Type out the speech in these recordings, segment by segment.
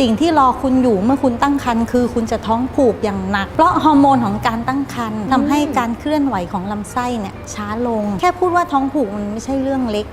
สิ่งที่รอคุณอยู่เมื่อคุณตั้งครรภ์คือคุณจะท้องผูกอย่างหนัก เพราะฮอร์โมนของการตั้งครรภ์ทำให้การเคลื่อนไหวของลำไส้เนี่ยช้าลง แค่พูดว่าท้องผูกมันไม่ใช่เรื่องเล็ก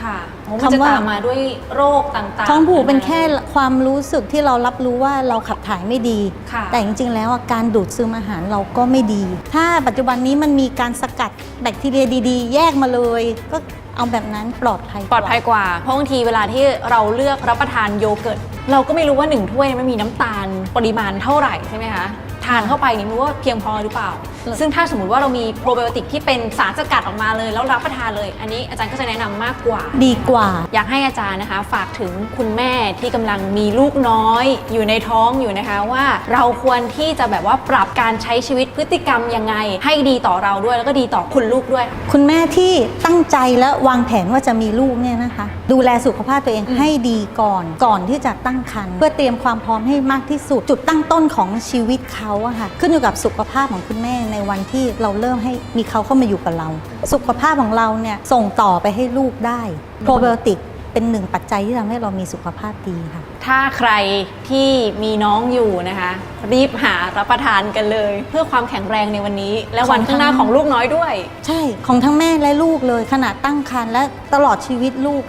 ค่ะโอ้มันคำจะว่า ตามมาด้วยโรคต่างๆท้องผูกเป็นแค่าความรู้สึกที่เรารับรู้ว่าเราขับถ่ายไม่ดี ค่ะแต่จริงๆ แล้วอะการดูดซึมอาหารเราก็ไม่ดี ถ้าปัจจุบันนี้มันมีการสกัดแบคทีเรียดี ๆ แยกมาเลย ก็ เอาแบบนั้นปลอดภัยปลอดภัยกว่า เพราะบางทีเวลาที่เราเลือกรับประทานโยเกิร์ต เราก็ไม่รู้ว่าหนึ่งถ้วยมันมีน้ำตาลปริมาณเท่าไหร่ใช่ไหมคะานเข้าไปนี่ไม่รู้ว่าเพียงพอหรือเปล่า ซึ่งถ้าสมมติว่าเรามีโปรไบโอติกที่เป็นสารสกัดออกมาเลย แล้วรับประทานเลย อันนี้อาจารย์ก็จะแนะนำมากกว่า ดีกว่า อยากให้อาจารย์นะคะ ฝากถึงคุณแม่ที่กำลังมีลูกน้อย อยู่ในท้องอยู่นะคะว่าเราควรที่จะแบบว่าปรับการใช้ชีวิตพฤติกรรมยังไง ให้ดีต่อเราด้วยแล้วก็ดีต่อคุณลูกด้วย คุณแม่ที่ตั้งใจและวางแผนว่าจะมีลูกเนี่ยนะคะ ดูแลสุขภาพตัวเองให้ดีก่อนก่อนที่จะตั้งครรภ์เพื่อเตรียมความพร้อมให้มากที่สุด จุดตั้งต้นของชีวิตเขาอะค่ะขึ้นอยู่กับสุขภาพของคุณแม่ในวันที่เราเริ่มให้มีเขาเข้ามาอยู่กับเรา สุขภาพของเราเนี่ยส่งต่อไปให้ลูกได้โปรไบโอติกเป็นหนึ่งปัจจัยที่ทำให้เรามีสุขภาพดีค่ะ ถ้าใครที่มีน้องอยู่นะคะ รีบหารับประทานกันเลย เพื่อความแข็งแรงในวันนี้ และวันข้างหน้าของลูกน้อยด้วย ใช่ของทั้งแม่และลูกเลยขณะตั้งครรภ์และตลอดชีวิตลูก